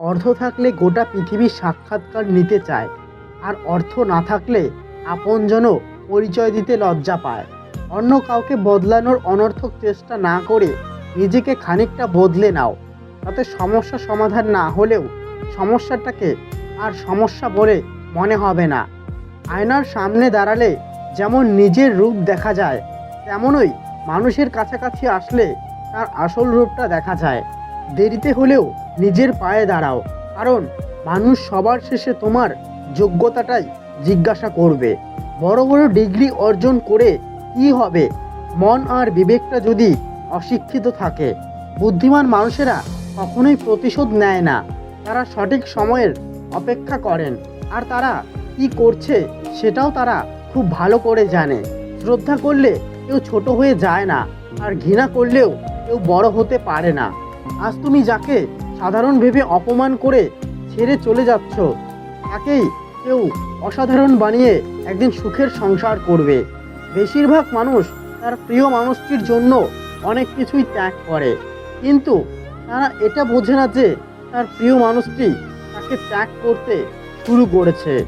অর্থ থাকলে গোটা পৃথিবীর সাক্ষাৎকার নিতে চায়, আর অর্থ না থাকলে আপনজনও পরিচয় দিতে লজ্জা পায়। অন্য কাউকে বদলানোর অনর্থক চেষ্টা না করে নিজেকে খানিকটা বদলে নাও, তাতে সমস্যা সমাধান না হলেও সমস্যাটাকে আর সমস্যা বলে মনে হবে না। আয়নার সামনে দাঁড়ালে যেমন নিজের রূপ দেখা যায়, তেমনই মানুষের কাছাকাছি আসলে তার আসল রূপটা দেখা যায়। দেরিতে হলেও নিজের পায়ে দাঁড়াও। কারণ মানুষ সবার শেষে তোমার যোগ্যতাটাই জিজ্ঞাসা করবে। বড় বড় ডিগ্রি অর্জন করে কি হবে? মন আর বিবেকটা যদি অশিক্ষিত থাকে, বুদ্ধিমান মানুষেরা কখনোই প্রতিশোধ নেয় না। তারা সঠিক সময়ের অপেক্ষা করেন। আর তারা কি করছে সেটাও তারা খুব ভালো করে জানে। শ্রদ্ধা করলে কেউ ছোট হয়ে যায় না, আর ঘৃণা করলেও কেউ বড় হতে পারে না। আজ তুমি যাকে সাধারণ ভেবে অপমান করে ছেড়ে চলে যাচ্ছ। তাকেই কেউ অসাধারণ বানিয়ে একদিন সুখের সংসার করবে। বেশিরভাগ মানুষ তার প্রিয় মানুষটির জন্য অনেক কিছুই ত্যাগ করে। কিন্তু তারা এটা বোঝে না যে তার প্রিয় মানুষটি তাকে ত্যাগ করতে শুরু করেছে।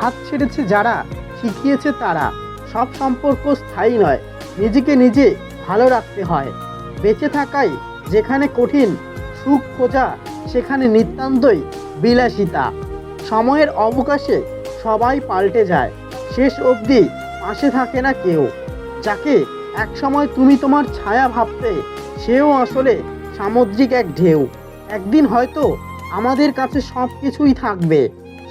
হাত ছেড়েছে যারা, শিখিয়েছে তারা। সব সম্পর্ক স্থায়ী নয়, নিজেকে নিজে ভালো রাখতে হয়। বেঁচে থাকাই যেখানে কঠিন সুখ খোঁজা সেখানে নিতান্তই বিলাসিতা। সময়ের অবকাশে সবাই পাল্টে যায়, শেষ অবধি পাশে থাকে না কেউ। যাকে একসময় তুমি তোমার ছায়া ভাবতে, সেও আসলে সামুদ্রিক এক ঢেউ। একদিন হয়তো আমাদের কাছে সব কিছুই থাকবে,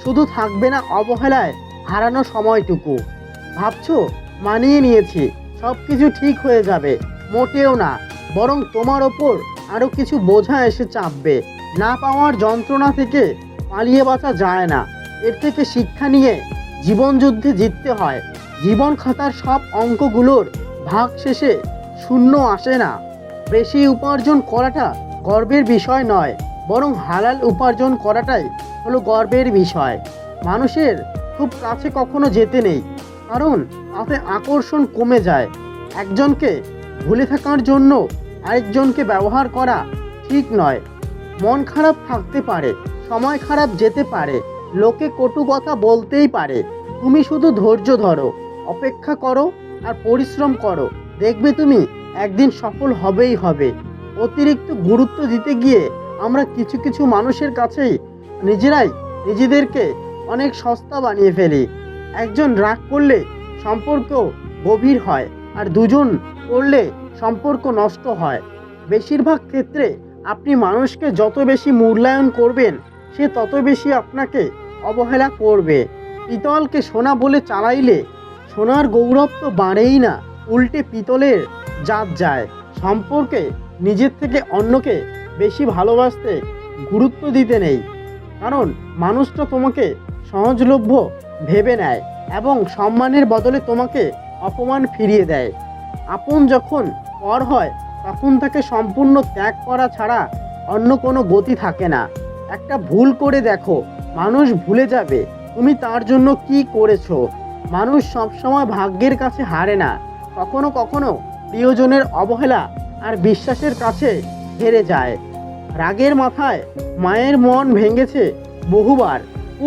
শুধু থাকবে না অবহেলায় হারানো সময়টুকু। ভাবছ, মানিয়ে নিয়েছি সব কিছু ঠিক হয়ে যাবে, মোটেও না, বরং তোমার ওপর আরও কিছু বোঝা এসে চাপবে। না পাওয়ার যন্ত্রণা থেকে পালিয়ে বাঁচা যায় না। এর থেকে শিক্ষা নিয়ে জীবন যুদ্ধে জিততে হয়। জীবন খাতার সব অঙ্কগুলোর ভাগ শেষে শূন্য আসে না। বেশি উপার্জন করাটা গর্বের বিষয় নয়, বরং হালাল উপার্জন করাটাই হলো গর্বের বিষয়। মানুষের খুব কাছে কখনো যেতে নেই, কারণ তাতে আকর্ষণ কমে যায়। একজনকে ভুলে থাকার জন্য আরেকজনকে ব্যবহার করা ঠিক নয়। মন খারাপ থাকতে পারে, সময় খারাপ যেতে পারে, লোকে কটু কথা বলতেই পারে। তুমি শুধু ধৈর্য ধরো, অপেক্ষা করো আর পরিশ্রম করো। দেখবে তুমি একদিন সফল হবেই হবে। অতিরিক্ত গুরুত্ব দিতে গিয়ে আমরা কিছু কিছু মানুষের কাছেই নিজেরাই নিজেদেরকে অনেক সস্তা বানিয়ে ফেলি। একজন রাগ করলে সম্পর্ক গভীর হয়। আর দুজন করলে সম্পর্ক নষ্ট হয়। বেশিরভাগ ক্ষেত্রে আপনি মানুষকে যত বেশি মূল্যায়ন করবেন, সে তত বেশি আপনাকে অবহেলা করবে। পিতলকে সোনা বলে চালাইলে সোনার গৌরব তো বাড়েই না, উল্টে পিতলের জাত যায়। সম্পর্কে নিজের থেকে অন্যকে বেশি ভালোবাসতে গুরুত্ব দিতে নেই, কারণ মানুষটা তোমাকে সহজলভ্য ভেবে নেয় এবং সম্মানের বদলে তোমাকে অপমান ফিরিয়ে দেয়। আপন যখন পর হয়, তখন তাকে সম্পূর্ণ ত্যাগ করা ছাড়া অন্য কোনো গতি থাকে না। একটা ভুল করে দেখো, মানুষ ভুলে যাবে, তুমি তার জন্য কি করেছ? মানুষ সবসময় ভাগ্যের কাছে হারে না, কখনো কখনো প্রিয়জনের অবহেলা আর বিশ্বাসের কাছে হেরে যায়। রাগের মাথায় মায়ের মন ভেঙেছে বহুবার।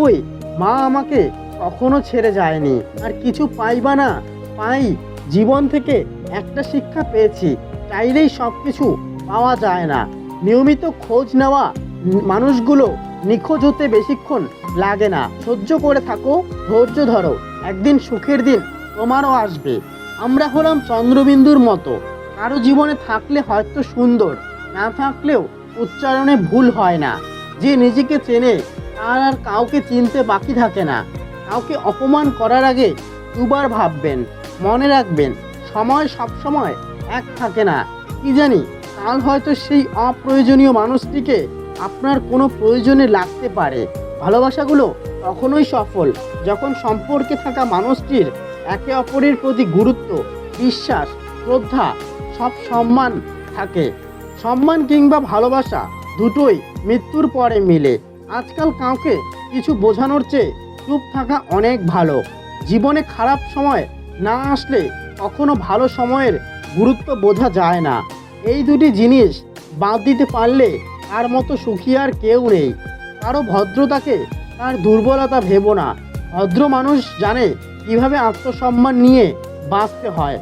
ওই মা আমাকে কখনো ছেড়ে যায়নি, আর কিছু পাইবা না? পাই জীবন থেকে একটা শিক্ষা পেয়েছি, চাইলেই সব কিছু পাওয়া যায় না। নিয়মিত খোঁজ নেওয়া মানুষগুলো নিখোঁজ হতে বেশিক্ষণ লাগে না। সহ্য করে থাকো, ধৈর্য ধরো, একদিন সুখের দিন তোমারও আসবে। আমরা হলাম চন্দ্রবিন্দুর মতো। কারও জীবনে থাকলে হয়তো সুন্দর, না থাকলেও উচ্চারণে ভুল হয় না। যে নিজেকে চেনে, তার আর কাউকে চিনতে বাকি থাকে না। কাউকে অপমান করার আগে দুবার ভাববেন মনে রাখবেন, সময় সবসময় এক থাকে না। কি জানি, কাল হয়তো সেই অপ্রয়োজনীয় মানুষটিকে আপনার কোনো প্রয়োজনে লাগতে পারে। ভালোবাসাগুলো তখনই সফল যখন সম্পর্কে থাকা মানুষটির একে অপরের প্রতি গুরুত্ব, বিশ্বাস, শ্রদ্ধা, সব সম্মান থাকে। সম্মান কিংবা ভালোবাসা দুটোই মৃত্যুর পরে মিলে। আজকাল কাউকে কিছু বোঝানোর চেয়ে চুপ থাকা অনেক ভালো। জীবনে খারাপ সময় না আসলে কখনো ভালো সময়ের গুরুত্ব বোঝা যায় না। এই দুটি জিনিস বাদ দিতে পারলে তার মতো সুখী আর কেউ নেই। কারও ভদ্রতাকে তার দুর্বলতা ভেবো না। ভদ্র মানুষ জানে কীভাবে আত্মসম্মান নিয়ে বাঁচতে হয়।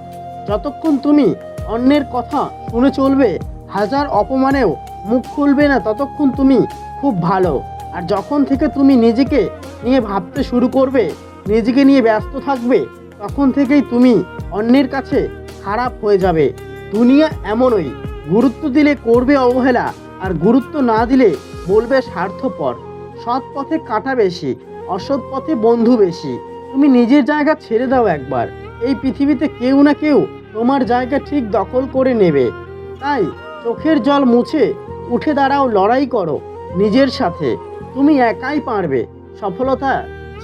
যতক্ষণ তুমি অন্যের কথা শুনে চলবে, হাজার অপমানেও মুখ খুলবে না, ততক্ষণ তুমি খুব ভালো। আর যখন থেকে তুমি নিজেকে নিয়ে ভাবতে শুরু করবে, নিজেকে নিয়ে ব্যস্ত থাকবে তখন থেকেই তুমি অন্যের কাছে খারাপ হয়ে যাবে। দুনিয়া এমনই। গুরুত্ব দিলে করবে অবহেলা, আর গুরুত্ব না দিলে বলবে স্বার্থপর। সৎ পথে কাটা বেশি, অসৎ পথে বন্ধু বেশি। তুমি নিজের জায়গা ছেড়ে দাও একবার। এই পৃথিবীতে কেউ না কেউ তোমার জায়গা ঠিক দখল করে নেবে। তাই চোখের জল মুছে উঠে দাঁড়াও, লড়াই করো নিজের সাথে। তুমি একাই পারবে সফলতা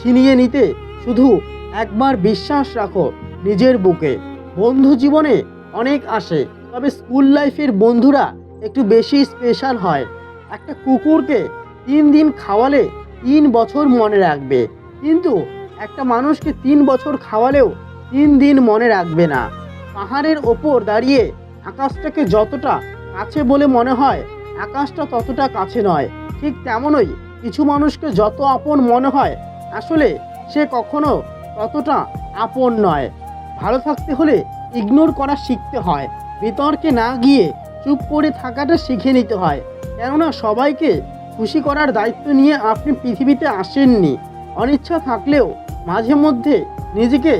ছিনিয়ে নিতে। শুধু একবার বিশ্বাস রাখো, নিজের বুকে। বন্ধু জীবনে অনেক আসে, তবে স্কুল লাইফের বন্ধুরা একটু বেশি স্পেশাল হয়। একটা কুকুরকে তিন দিন খাওয়ালে তিন বছর মনে রাখবে, কিন্তু একটা মানুষকে তিন বছর খাওয়ালেও তিন দিন মনে রাখবে না। পাহাড়ের ওপর দাঁড়িয়ে আকাশটাকে যতটা কাছে বলে মনে হয়, আকাশটা ততটা কাছে নয়। ঠিক তেমনই কিছু মানুষকে যত আপন মনে হয়, আসলে সে কখনো ততটা আপন নয়। ভালো থাকতে হলে ইগনোর করা শিখতে হয়। বিতর্কে না গিয়ে চুপ করে থাকাটা শিখে নিতে হয়। কেননা সবাইকে খুশি করার দায়িত্ব নিয়ে আপনি পৃথিবীতে আসেননি। অনিচ্ছা থাকলেও মাঝে মধ্যে নিজেকে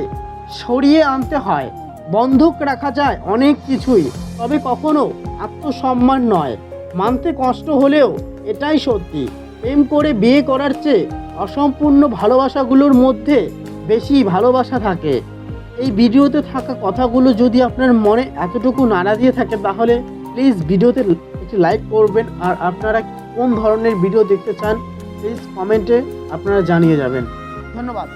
সরিয়ে আনতে হয়। বন্ধক রাখা যায় অনেক কিছুই, তবে কখনো আত্মসম্মান নয়। মানতে কষ্ট হলেও এটাই সত্যি। প্রেম করে বিয়ে করার চেয়ে অসম্পূর্ণ ভালোবাসাগুলোর মধ্যে বেশি ভালোবাসা থাকে। এই ভিডিওতে থাকা কথাগুলো যদি আপনার মনে এতটুকু নাড়া দিয়ে থাকে, তাহলে প্লিজ ভিডিওতে একটু লাইক করবেন। আর আপনারা কোন ধরনের ভিডিও দেখতে চান প্লিজ কমেন্টে আপনারা জানিয়ে যাবেন। ধন্যবাদ।